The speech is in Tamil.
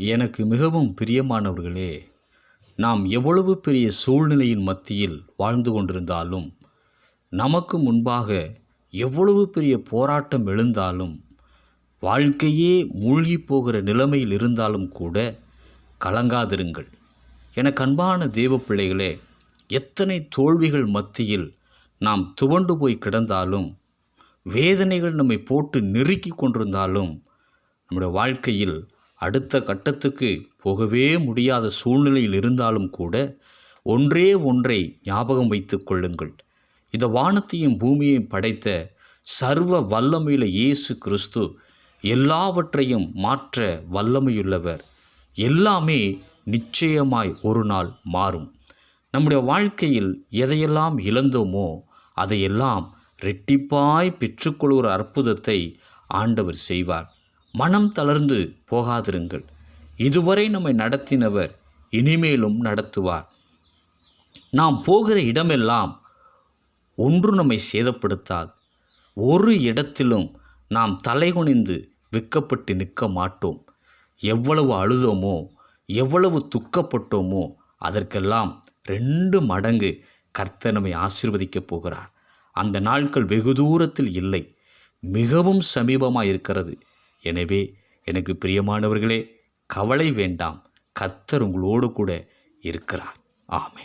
எனக்கு மிகவும் பிரியமானவர்களே நாம் எவ்வளவு பெரிய சூழ்நிலையின் மத்தியில் வாழ்ந்து கொண்டிருந்தாலும் நமக்கு முன்பாக எவ்வளவு பெரிய போராட்டம் எழுந்தாலும் வாழ்க்கையே மூழ்கி போகிற நிலைமையில் இருந்தாலும் கூட கலங்காதிருங்கள். எனக்கு அன்பான தெய்வ பிள்ளைகளே எத்தனை தோல்விகள் மத்தியில் நாம் துவண்டு போய் கிடந்தாலும் வேதனைகள் நம்மை போட்டு நெருக்கி கொண்டிருந்தாலும் நம்முடைய வாழ்க்கையில் அடுத்த கட்டத்துக்கு போகவே முடியாத சூழ்நிலையில் இருந்தாலும் கூட ஒன்றே ஒன்றை ஞாபகம் வைத்து கொள்ளுங்கள். இந்த வானத்தையும் பூமியையும் படைத்த சர்வ வல்லமையுள்ள இயேசு கிறிஸ்து எல்லாவற்றையும் மாற்ற வல்லமையுள்ளவர். எல்லாமே நிச்சயமாய் ஒரு நாள் மாறும். நம்முடைய வாழ்க்கையில் எதையெல்லாம் இழந்தோமோ அதையெல்லாம் ரெட்டிப்பாய் பெற்றுக்கொள்கிற அற்புதத்தை ஆண்டவர் செய்வார். மனம் தளர்ந்து போகாதிருங்கள். இதுவரை நம்மை நடத்தினவர் இனிமேலும் நடத்துவார். நாம் போகிற இடமெல்லாம் ஒன்று நம்மை சேதப்படுத்தாது. ஒரு இடத்திலும் நாம் தலைகுனிந்து வெக்கப்பட்டு நிற்க மாட்டோம். எவ்வளவு அழுதோமோ எவ்வளவு துக்கப்பட்டோமோ அதற்கெல்லாம் ரெண்டு மடங்கு கர்த்தர் நம்மை ஆசீர்வதிக்கப் போகிறார். அந்த நாட்கள் வெகு தூரத்தில் இல்லை. மிகவும் சமீபமாக இருக்கிறது எனவே எனக்கு பிரியமானவர்களே கவலை வேண்டாம். கத்தர் உங்களோடு கூட இருக்கிறார். ஆமே